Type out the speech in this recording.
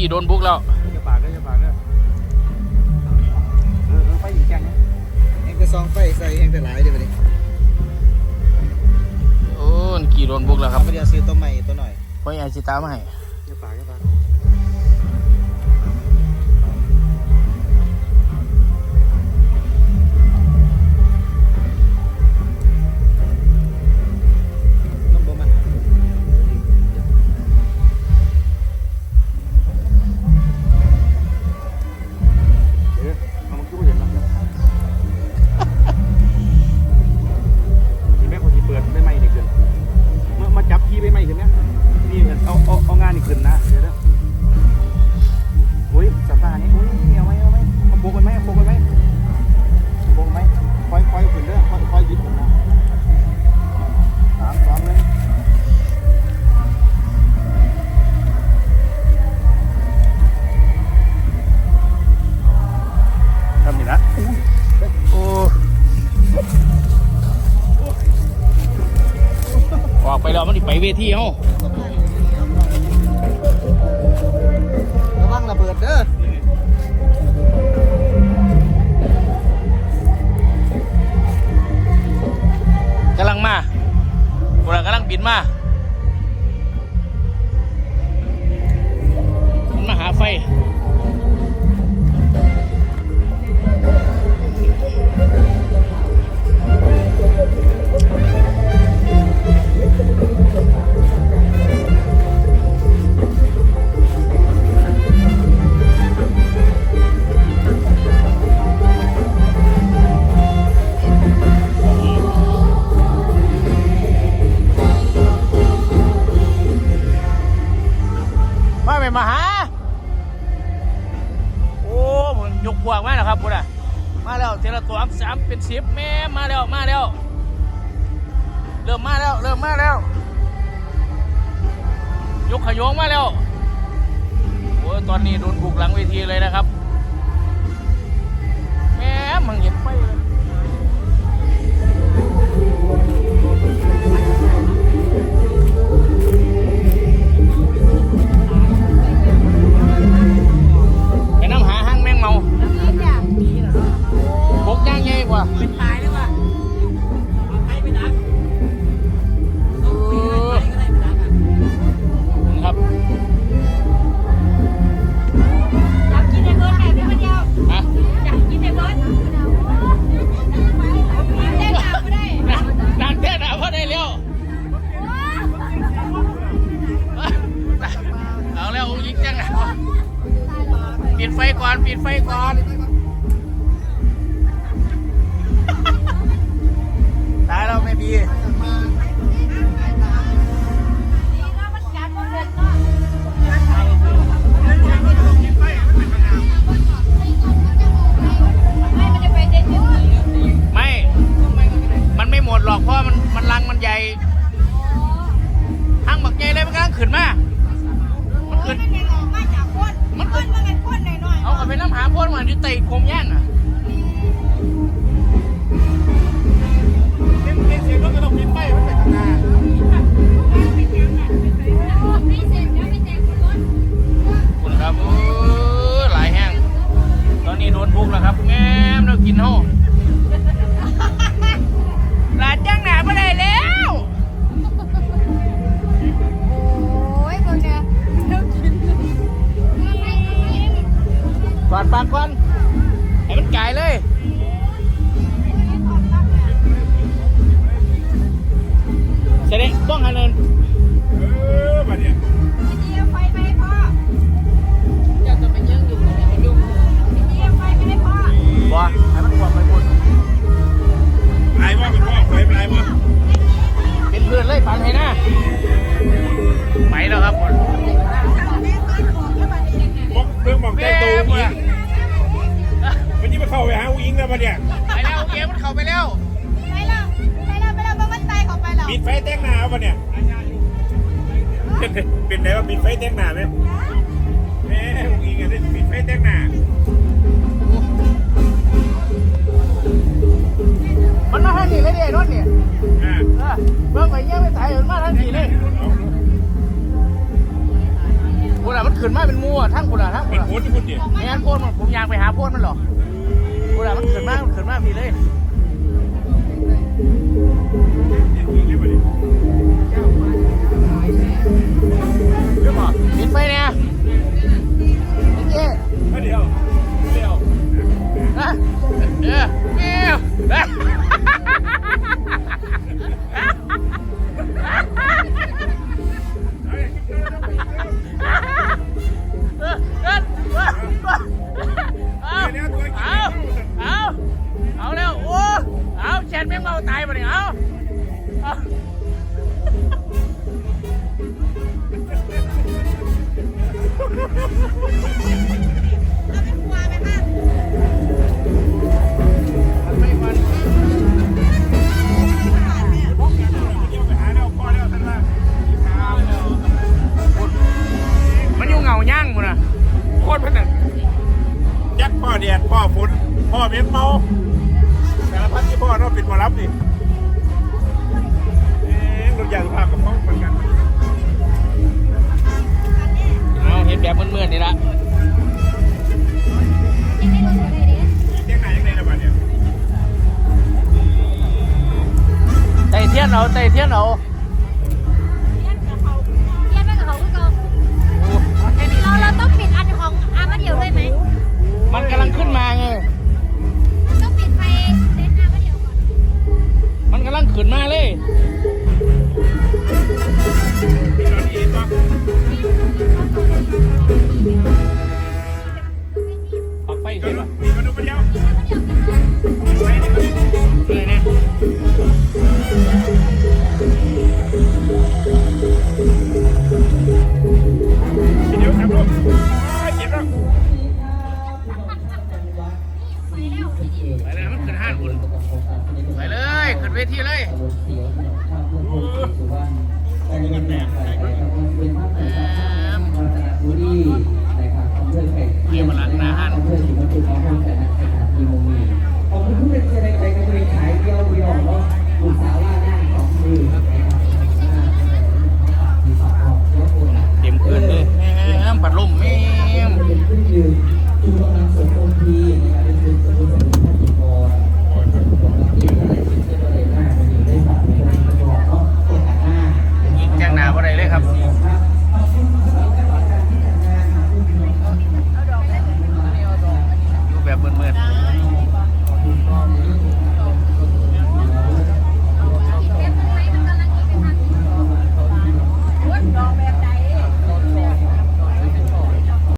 กี้โดนบุกแล้วจะปากก็จะปากก็เออเออไปอีกแกงนะเองก็ซองไฟใส่เองแต่หลายเดี๋ยวไปดิโอ้นกี่โดนบุกแล้วครับไม่ได้ซื้อตัวใหม่ตัวหน่อยพ่อใหญ่สิตามมาให้จะปาก เอาเอาเอางานนี่ขึ้นนะเดี๋ยวนะอุ้ยสตาร์นี่อุ้ยเอาไหมเอาไหมเอาโบกันไหมเอาโบกันไหมโบกันไหมคอยคอยขึ้นเด้อคอยคอยยิบขึ้นนะสามสองหนึ่งทำนี่ละโอ้ออกไปแล้วมันสิไปเวทีเฮา มาไมาไปมาหา ยกพวกมาแล้วครับพุ่นอะมาแล้วเทละตัวอักสามเป็นสิบแม่มาแล้วมาแล้ว เริ่มมาแล้วเริ่มมาแล้ว ยกขยงมาแล้วโอ้ตอนนี้โดนบุกหลังเวทีเลยนะครับแม่มึงเห็นไฟเลย ก่อน ปิดไฟก่อนานมันอยู่ใต้โคมย่งอะ อดปากก่อนให้มันไก่เลยเสร็จต้องหันเนินเออมาเนี่ย เนี่ยไปแล้วเกมมันเข้าไปแล้วไปแล้วไปแล้วไปแล้วมันตายเข้าไปแล้วปิดไฟแจ้งหน้าเอาปะเนี่ยเป็นเป็นไหนว่าปิดไฟแจ้งหน้าไหมแม่อุ้งอิงอะได้ปิดไฟแจ้งหน้ามันมาทางนี้เลยเด้รถเนี่ยอ่าเออเบิ่งไปเงี้ยไปถ่ายมันมาทางนี้เลยเอากูน่ะมันขึ้นมาเป็นหมูอะทั้งกูละทั้งกูเป็นละโพสที่คุณดิไม่งั้นโพดมันผมอยากไปหาโพดมันหรอ กกูลมันขึ้นมามันขึ้นมากพี่เลยเรื่องหมอปิดไฟเนี่ย ม่งเมาตายมาเนี่ยเอาเอาไม่มันมันอยู่เหงาย่างมันอะโคตรพันน่ะยักษ์พ่อแดดพ่อฝนพ่อเม็ดเมา พัดที่พ่อเราเป็นหมอรับนี่เอ๊ะรถยางภาพกับเขาเหมือนกันเอาเห็นแบบเมื่อนๆนี่ละเจ๊งไหนยังไงนะบ้านเนี่ยไต่เทียนเอาไต่เทียนเอา ตัว